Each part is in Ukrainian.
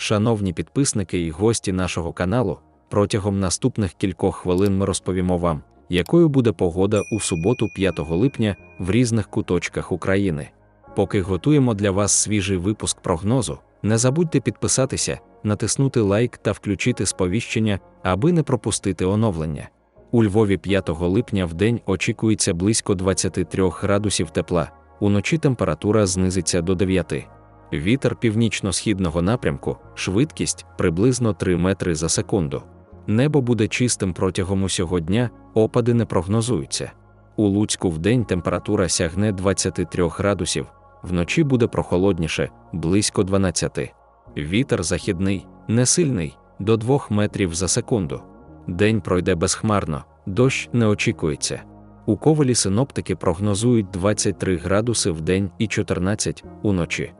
Шановні підписники і гості нашого каналу, протягом наступних кількох хвилин ми розповімо вам, якою буде погода у суботу 5 липня в різних куточках України. Поки готуємо для вас свіжий випуск прогнозу, не забудьте підписатися, натиснути лайк та включити сповіщення, аби не пропустити оновлення. У Львові 5 липня в день очікується близько 23 градусів тепла, уночі температура знизиться до 9. Вітер північно-східного напрямку, швидкість приблизно 3 метри за секунду. Небо буде чистим протягом усього дня, опади не прогнозуються. У Луцьку вдень температура сягне 23 градусів, вночі буде прохолодніше, близько 12. Вітер західний, несильний, до 2 метрів за секунду. День пройде безхмарно, дощ не очікується. У ковалі синоптики прогнозують 23 градуси в день і 14 уночі.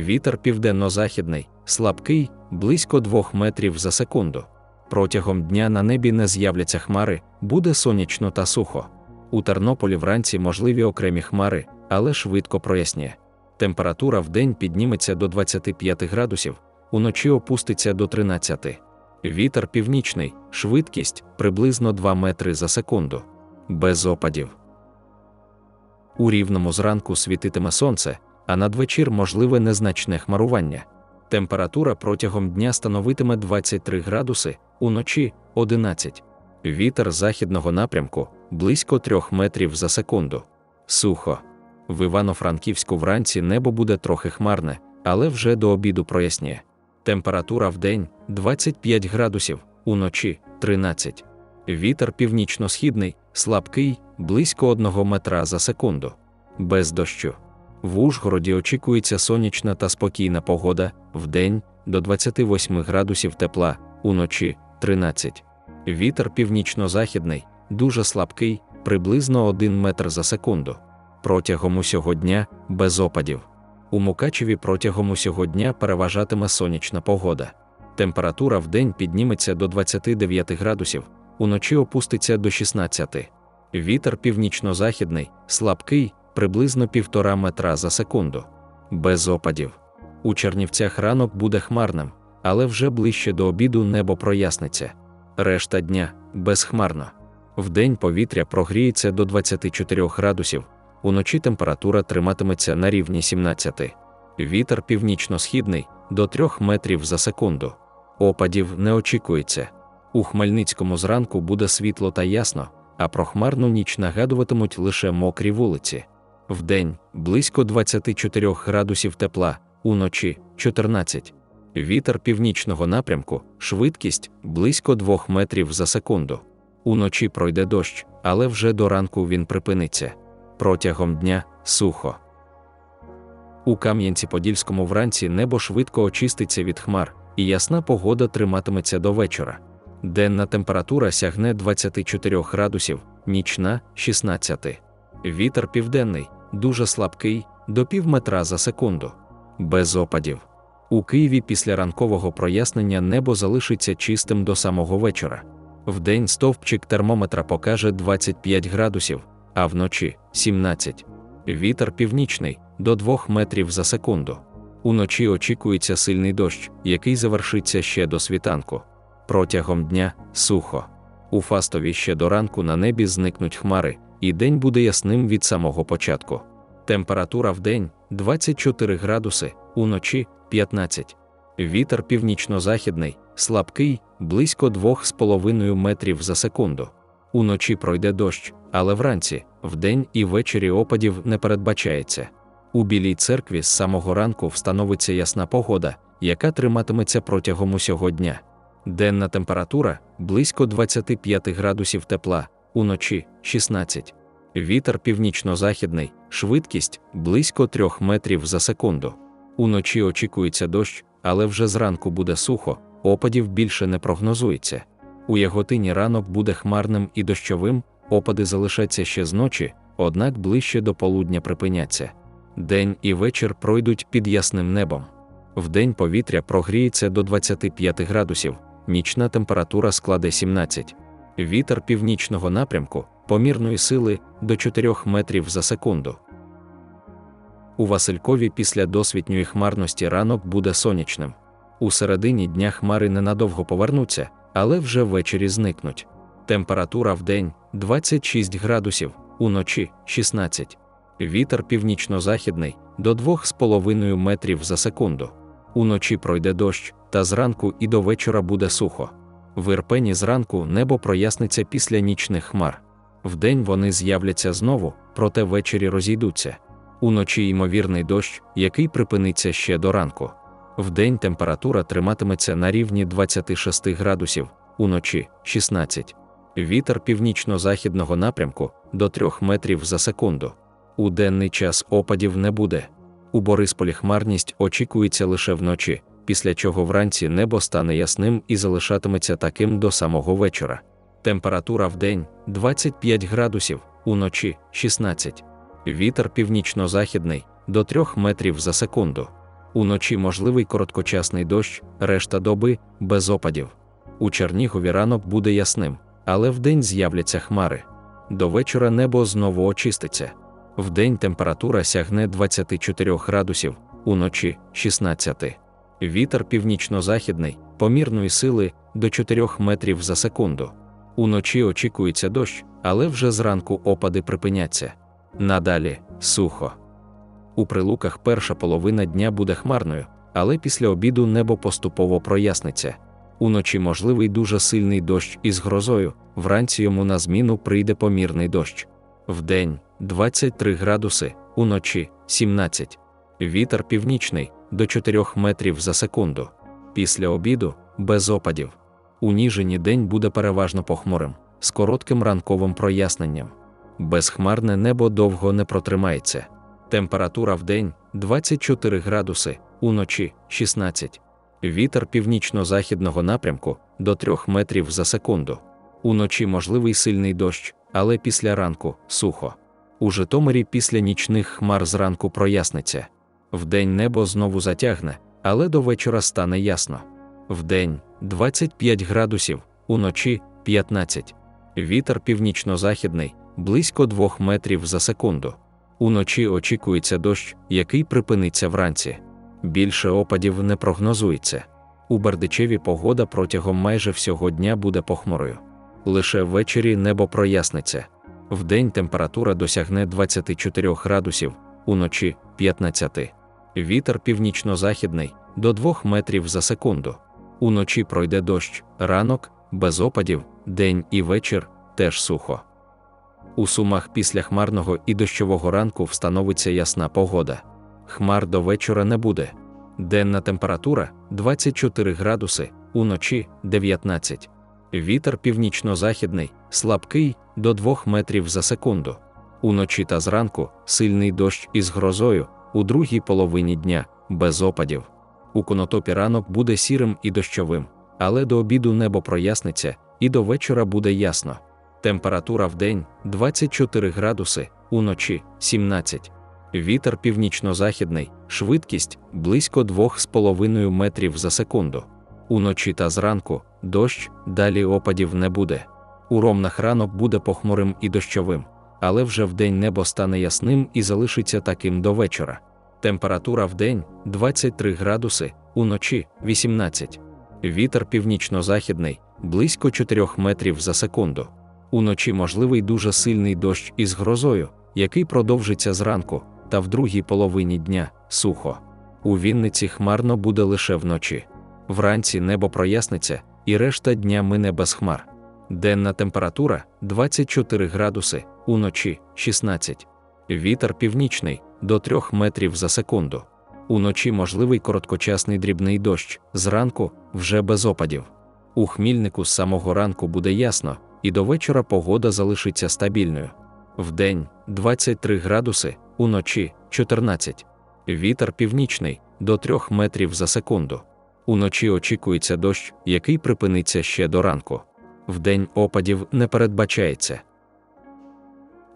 Вітер південно-західний, слабкий, близько 2 метрів за секунду. Протягом дня на небі не з'являться хмари, буде сонячно та сухо. У Тернополі вранці можливі окремі хмари, але швидко проясніє. Температура в день підніметься до 25 градусів, уночі опуститься до 13. Вітер північний, швидкість приблизно 2 метри за секунду. Без опадів. У рівному зранку світитиме сонце, а надвечір можливе незначне хмарування. Температура протягом дня становитиме 23 градуси, уночі 11. Вітер західного напрямку близько 3 метрів за секунду. Сухо. В Івано-Франківську вранці небо буде трохи хмарне, але вже до обіду проясніє. Температура в день 25 градусів, уночі 13. Вітер північно-східний, слабкий, близько 1 метра за секунду. Без дощу. В Ужгороді очікується сонячна та спокійна погода вдень до 28 градусів тепла, уночі 13. Вітер північно-західний, дуже слабкий, приблизно 1 метр за секунду. Протягом усього дня без опадів. У Мукачеві протягом усього дня переважатиме сонячна погода. Температура в день підніметься до 29 градусів, уночі опуститься до 16. Вітер північно-західний, слабкий, приблизно 1,5 метра за секунду. Без опадів. У Чернівцях ранок буде хмарним, але вже ближче до обіду небо проясниться. Решта дня безхмарно. Вдень повітря прогріється до 24 градусів, уночі температура триматиметься на рівні 17. Вітер північно-східний до 3 метрів за секунду. Опадів не очікується. У Хмельницькому зранку буде світло та ясно, а про хмарну ніч нагадуватимуть лише мокрі вулиці. Вдень близько 24 градусів тепла, уночі 14. Вітер північного напрямку, швидкість близько 2 метрів за секунду. Уночі пройде дощ, але вже до ранку він припиниться. Протягом дня сухо. У Кам'янці-Подільському вранці небо швидко очиститься від хмар, і ясна погода триматиметься до вечора. Денна температура сягне 24 градусів, нічна 16. Вітер південний, дуже слабкий, до пів метра за секунду. Без опадів. У Києві після ранкового прояснення небо залишиться чистим до самого вечора. Вдень стовпчик термометра покаже 25 градусів, а вночі 17. Вітер північний до 2 метрів за секунду. Уночі очікується сильний дощ, який завершиться ще до світанку. Протягом дня сухо. У Фастові ще до ранку на небі зникнуть хмари, і день буде ясним від самого початку. Температура в день 24 градуси, уночі 15. Вітер північно-західний, слабкий, близько 2,5 метрів за секунду. Уночі пройде дощ, але вранці, вдень і ввечері опадів не передбачається. У Білій церкві з самого ранку встановиться ясна погода, яка триматиметься протягом усього дня. Денна температура близько 25 градусів тепла, уночі 16. Вітер північно-західний, швидкість близько 3 метрів за секунду. Уночі очікується дощ, але вже зранку буде сухо, опадів більше не прогнозується. У Яготині ранок буде хмарним і дощовим, опади залишаться ще з ночі, однак ближче до полудня припиняться. День і вечір пройдуть під ясним небом. Вдень повітря прогріється до 25 градусів, нічна температура складе 17. Вітер північного напрямку, помірної сили до 4 метрів за секунду. У Василькові після досвітньої хмарності ранок буде сонячним. У середині дня хмари ненадовго повернуться, але вже ввечері зникнуть. Температура в день 26 градусів, уночі 16. Вітер північно-західний до 2,5 метрів за секунду. Уночі пройде дощ, та зранку і до вечора буде сухо. В Ірпені зранку небо проясниться після нічних хмар. Вдень вони з'являться знову, проте ввечері розійдуться. Уночі ймовірний дощ, який припиниться ще до ранку. Вдень температура триматиметься на рівні 26 градусів, уночі 16. Вітер північно-західного напрямку до 3 метрів за секунду. У денний час опадів не буде. У Борисполі хмарність очікується лише вночі, після чого вранці небо стане ясним і залишатиметься таким до самого вечора. Температура в день 25 градусів, уночі 16. Вітер північно-західний до 3 метрів за секунду. Уночі можливий короткочасний дощ, решта доби без опадів. У Чернігові ранок буде ясним, але вдень з'являться хмари. До вечора небо знову очиститься. Вдень температура сягне 24 градусів, уночі 16. Вітер північно-західний, помірної сили до 4 метрів за секунду. Уночі очікується дощ, але вже зранку опади припиняться. Надалі сухо. У прилуках перша половина дня буде хмарною, але після обіду небо поступово проясниться. Уночі можливий дуже сильний дощ із грозою, вранці йому на зміну прийде помірний дощ. Вдень 23 градуси, уночі 17. Вітер північний до 4 метрів за секунду. Після обіду без опадів. У Ніжині день буде переважно похмурим, з коротким ранковим проясненням. Безхмарне небо довго не протримається. Температура в день 24 градуси, уночі 16. Вітер північно-західного напрямку до 3 метрів за секунду. Уночі можливий сильний дощ, але після ранку сухо. У Житомирі після нічних хмар зранку проясниться. Вдень небо знову затягне, але до вечора стане ясно. Вдень 25 градусів, уночі 15. Вітер північно-західний близько 2 метрів за секунду. Уночі очікується дощ, який припиниться вранці. Більше опадів не прогнозується. У Бердичеві погода протягом майже всього дня буде похмурою. Лише ввечері небо проясниться. Вдень температура досягне 24 градусів, уночі 15. Вітер північно-західний до 2 метрів за секунду. Уночі пройде дощ, ранок, без опадів, день і вечір теж сухо. У сумах після хмарного і дощового ранку встановиться ясна погода. Хмар до вечора не буде. Денна температура 24 градуси, уночі 19. Вітер північно-західний, слабкий до 2 метрів за секунду. Уночі та зранку сильний дощ із грозою, у другій половині дня без опадів. У конотопі ранок буде сірим і дощовим, але до обіду небо проясниться, і до вечора буде ясно. Температура в день 24 градуси, уночі 17. Вітер північно-західний, швидкість близько 2,5 метрів за секунду. Уночі та зранку дощ, далі опадів не буде. У ромнах ранок буде похмурим і дощовим, але вже вдень небо стане ясним і залишиться таким до вечора. Температура в день 23 градуси, уночі 18. Вітер північно-західний, близько 4 метрів за секунду. Уночі можливий дуже сильний дощ із грозою, який продовжиться зранку, та в другій половині дня сухо. У Вінниці хмарно буде лише вночі. Вранці небо проясниться, і решта дня мине без хмар. Денна температура 24 градуси, уночі 16. Вітер північний до 3 метрів за секунду. Уночі можливий короткочасний дрібний дощ, зранку вже без опадів. У хмільнику з самого ранку буде ясно, і до вечора погода залишиться стабільною. Вдень 23 градуси, уночі 14. Вітер північний до 3 метрів за секунду. Уночі очікується дощ, який припиниться ще до ранку. Вдень опадів не передбачається.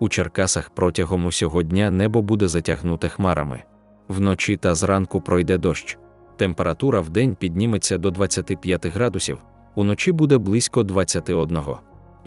У Черкасах протягом усього дня небо буде затягнуте хмарами. Вночі та зранку пройде дощ. Температура вдень підніметься до 25 градусів, уночі буде близько 21.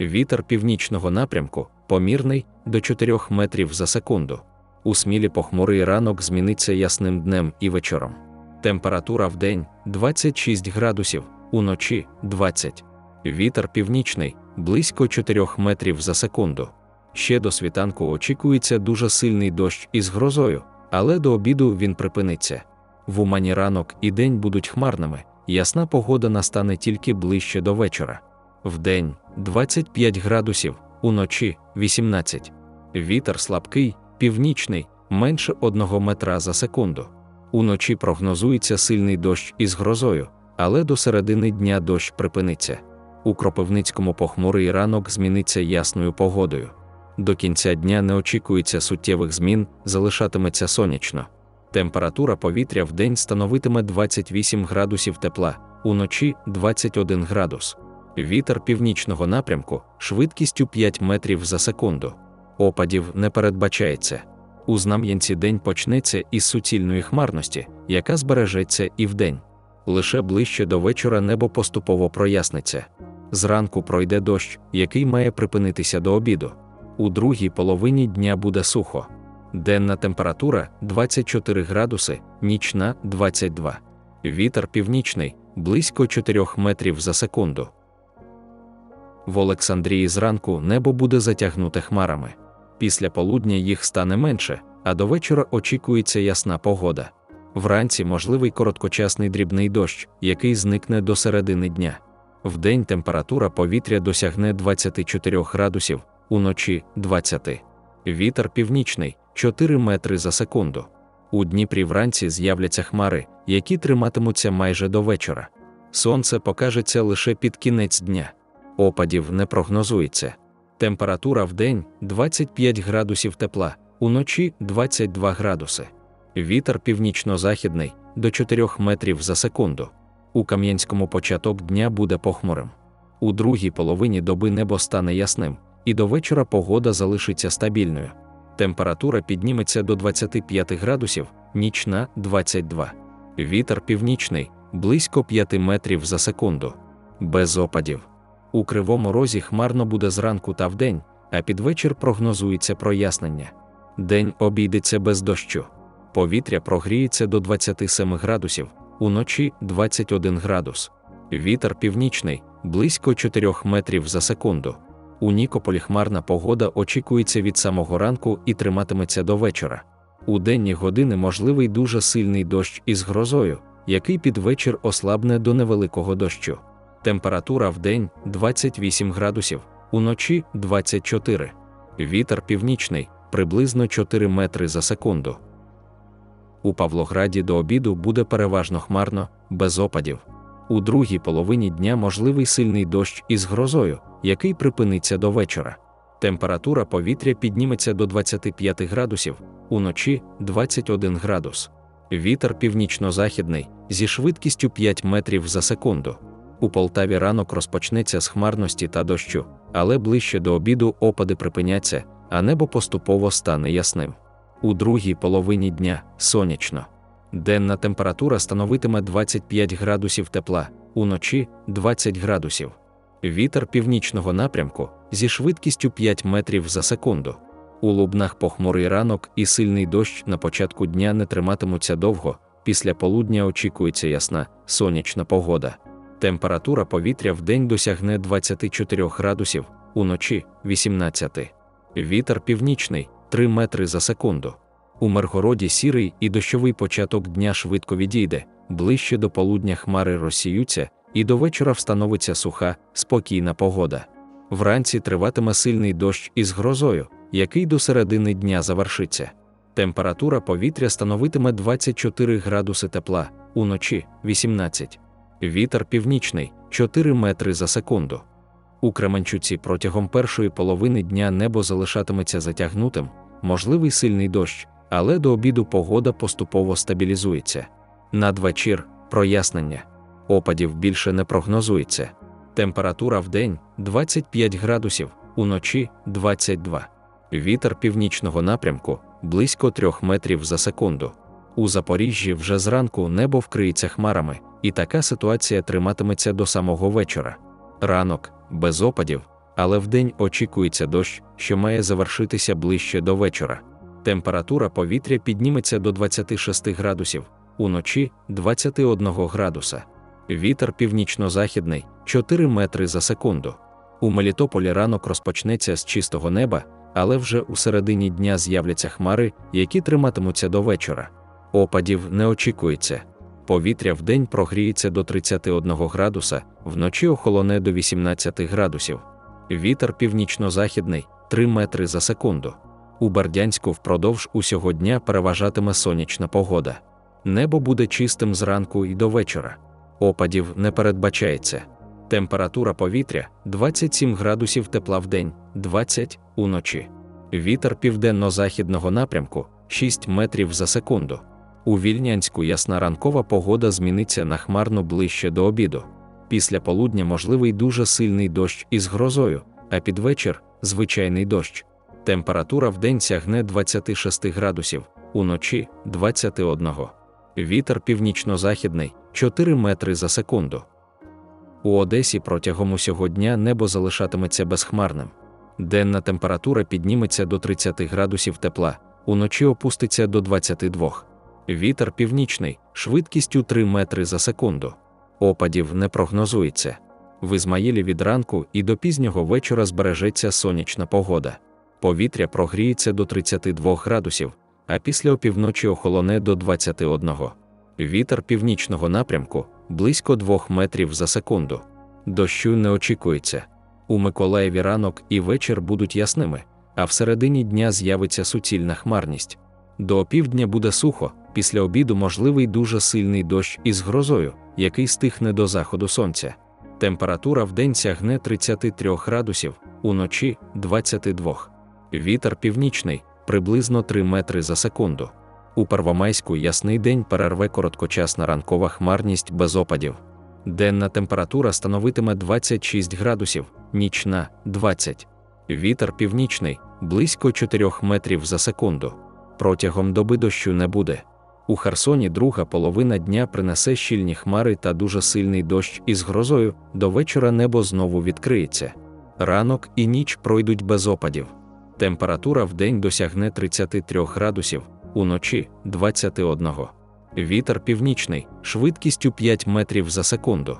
Вітер північного напрямку помірний до 4 метрів за секунду. У смілі похмурий ранок зміниться ясним днем і вечором. Температура в день 26 градусів, уночі 20. Вітер північний близько 4 метрів за секунду. Ще до світанку очікується дуже сильний дощ із грозою, але до обіду він припиниться. В Умані ранок і день будуть хмарними, ясна погода настане тільки ближче до вечора. Вдень 25 градусів, уночі 18. Вітер слабкий, північний, менше 1 метра за секунду. Уночі прогнозується сильний дощ із грозою, але до середини дня дощ припиниться. У Кропивницькому похмурий ранок зміниться ясною погодою. До кінця дня не очікується суттєвих змін, залишатиметься сонячно. Температура повітря в день становитиме 28 градусів тепла, уночі 21 градус. Вітер північного напрямку швидкістю 5 метрів за секунду. Опадів не передбачається. У Знам'янці день почнеться із суцільної хмарності, яка збережеться і вдень. Лише ближче до вечора небо поступово проясниться. Зранку пройде дощ, який має припинитися до обіду. У другій половині дня буде сухо. Денна температура 24 градуси, нічна 22. Вітер північний близько 4 метрів за секунду. В Олександрії зранку небо буде затягнуте хмарами. Після полудня їх стане менше, а до вечора очікується ясна погода. Вранці можливий короткочасний дрібний дощ, який зникне до середини дня. Вдень температура повітря досягне 24 градусів, уночі 20. Вітер північний 4 метри за секунду. У Дніпрі вранці з'являться хмари, які триматимуться майже до вечора. Сонце покажеться лише під кінець дня. Опадів не прогнозується. Температура в день 25 градусів тепла, уночі 22 градуси. Вітер північно-західний до 4 метрів за секунду. У Кам'янському початок дня буде похмурим. У другій половині доби небо стане ясним, і до вечора погода залишиться стабільною. Температура підніметься до 25 градусів, нічна 22. Вітер північний близько 5 метрів за секунду. Без опадів. У кривому розі хмарно буде зранку та вдень, а під вечір прогнозується прояснення. День обійдеться без дощу. Повітря прогріється до 27 градусів, уночі 21 градус. Вітер північний близько 4 метрів за секунду. У Нікополі хмарна погода очікується від самого ранку і триматиметься до вечора. У денні години можливий дуже сильний дощ із грозою, який під вечір ослабне до невеликого дощу. Температура в день 28 градусів, уночі 24. Вітер північний приблизно 4 метри за секунду. У Павлограді до обіду буде переважно хмарно, без опадів. У другій половині дня можливий сильний дощ із грозою, який припиниться до вечора. Температура повітря підніметься до 25 градусів, уночі 21 градус. Вітер північно-західний зі швидкістю 5 метрів за секунду. У Полтаві ранок розпочнеться з хмарності та дощу, але ближче до обіду опади припиняться, а небо поступово стане ясним. У другій половині дня сонячно. Денна температура становитиме 25 градусів тепла, уночі 20 градусів. Вітер північного напрямку зі швидкістю 5 метрів за секунду. У лубнах похмурий ранок і сильний дощ на початку дня не триматимуться довго, після полудня очікується ясна, сонячна погода. Температура повітря в день досягне 24 градусів, уночі 18. Вітер північний 3 метри за секунду. У Миргороді сірий і дощовий початок дня швидко відійде, ближче до полудня хмари розсіються, і до вечора встановиться суха, спокійна погода. Вранці триватиме сильний дощ із грозою, який до середини дня завершиться. Температура повітря становитиме 24 градуси тепла, уночі 18. Вітер північний 4 метри за секунду. У Кременчуці протягом першої половини дня небо залишатиметься затягнутим, можливий сильний дощ, але до обіду погода поступово стабілізується. Надвечір прояснення. Опадів більше не прогнозується. Температура в день 25 градусів, уночі 22. Вітер північного напрямку близько 3 метрів за секунду. У Запоріжжі вже зранку небо вкриється хмарами, і така ситуація триматиметься до самого вечора. Ранок без опадів, але вдень очікується дощ, що має завершитися ближче до вечора. Температура повітря підніметься до 26 градусів, уночі 21 градуса. Вітер північно-західний 4 метри за секунду. У Мелітополі ранок розпочнеться з чистого неба, але вже у середині дня з'являться хмари, які триматимуться до вечора. Опадів не очікується. Повітря вдень прогріється до 31 градуса, вночі охолоне до 18 градусів. Вітер північно-західний 3 метри за секунду. У Бердянську впродовж усього дня переважатиме сонячна погода. Небо буде чистим зранку і до вечора. Опадів не передбачається. Температура повітря 27 градусів тепла в день, 20 уночі. Вітер південно-західного напрямку 6 метрів за секунду. У Вільнянську ясна ранкова погода зміниться на хмарно ближче до обіду. Після полудня можливий дуже сильний дощ із грозою, а під вечір звичайний дощ. Температура в день сягне 26 градусів, уночі 21. Вітер північно-західний 4 метри за секунду. У Одесі протягом усього дня небо залишатиметься безхмарним. Денна температура підніметься до 30 градусів тепла, уночі опуститься до 22. Вітер північний, швидкістю 3 метри за секунду. Опадів не прогнозується. В Ізмаїлі від ранку і до пізнього вечора збережеться сонячна погода. Повітря прогріється до 32 градусів, а після опівночі охолоне до 21. Вітер північного напрямку близько 2 метрів за секунду. Дощу не очікується. У Миколаєві ранок і вечір будуть ясними, а всередині дня з'явиться суцільна хмарність. До опівдня буде сухо, після обіду можливий дуже сильний дощ із грозою, який стихне до заходу сонця. Температура в день сягне 33 градусів, уночі 22. Вітер північний приблизно 3 метри за секунду. У Первомайську ясний день перерве короткочасна ранкова хмарність без опадів. Денна температура становитиме 26 градусів, нічна 20. Вітер північний близько 4 метрів за секунду. Протягом доби дощу не буде. У Херсоні друга половина дня принесе щільні хмари та дуже сильний дощ із грозою, до вечора небо знову відкриється. Ранок і ніч пройдуть без опадів. Температура в день досягне 33 градусів, уночі 21. Вітер північний, швидкістю 5 метрів за секунду.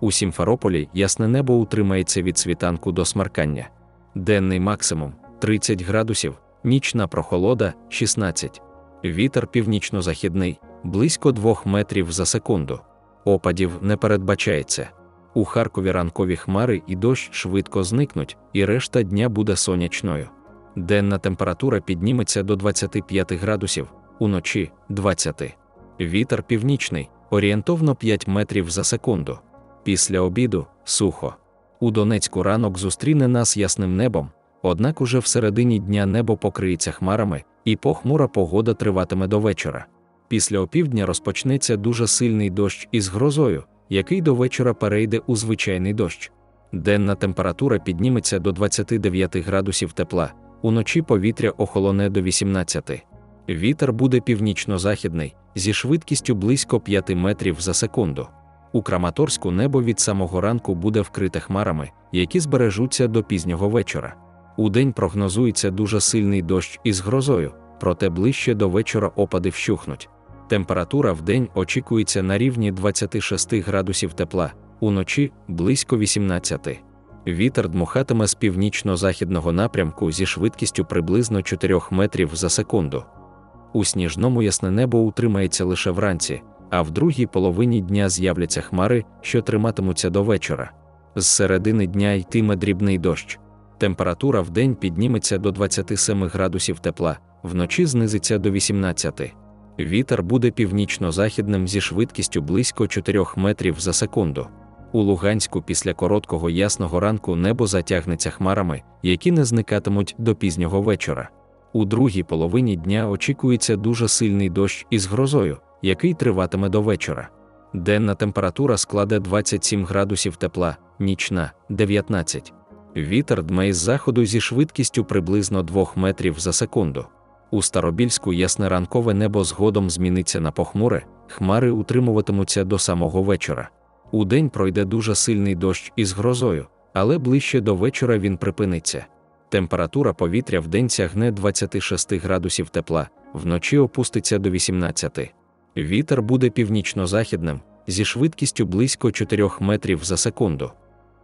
У Сімферополі ясне небо утримається від світанку до смеркання. Денний максимум 30 градусів, нічна прохолода 16. Вітер північно-західний близько 2 метрів за секунду. Опадів не передбачається. У Харкові ранкові хмари і дощ швидко зникнуть, і решта дня буде сонячною. Денна температура підніметься до 25 градусів, уночі 20. Вітер північний, орієнтовно 5 метрів за секунду. Після обіду сухо. У Донецьку ранок зустріне нас ясним небом, однак уже в середині дня небо покриється хмарами, і похмура погода триватиме до вечора. Після опівдня розпочнеться дуже сильний дощ із грозою, який до вечора перейде у звичайний дощ. Денна температура підніметься до 29 градусів тепла, уночі повітря охолоне до 18. Вітер буде північно-західний, зі швидкістю близько 5 метрів за секунду. У Краматорську небо від самого ранку буде вкрите хмарами, які збережуться до пізнього вечора. Удень прогнозується дуже сильний дощ із грозою, проте ближче до вечора опади вщухнуть. Температура в день очікується на рівні 26 градусів тепла, уночі близько 18. Вітер дмухатиме з північно-західного напрямку зі швидкістю приблизно 4 метрів за секунду. У сніжному ясне небо утримається лише вранці, а в другій половині дня з'являться хмари, що триматимуться до вечора. З середини дня йтиме дрібний дощ. Температура в день підніметься до 27 градусів тепла, вночі знизиться до 18. Вітер буде північно-західним зі швидкістю близько 4 метрів за секунду. У Луганську після короткого ясного ранку небо затягнеться хмарами, які не зникатимуть до пізнього вечора. У другій половині дня очікується дуже сильний дощ із грозою, який триватиме до вечора. Денна температура складе 27 градусів тепла, нічна 19. Вітер дме із заходу зі швидкістю приблизно 2 метрів за секунду. У Старобільську ясне ранкове небо згодом зміниться на похмуре, хмари утримуватимуться до самого вечора. У день пройде дуже сильний дощ із грозою, але ближче до вечора він припиниться. Температура повітря в день сягне 26 градусів тепла, вночі опуститься до 18. Вітер буде північно-західним зі швидкістю близько 4 метрів за секунду.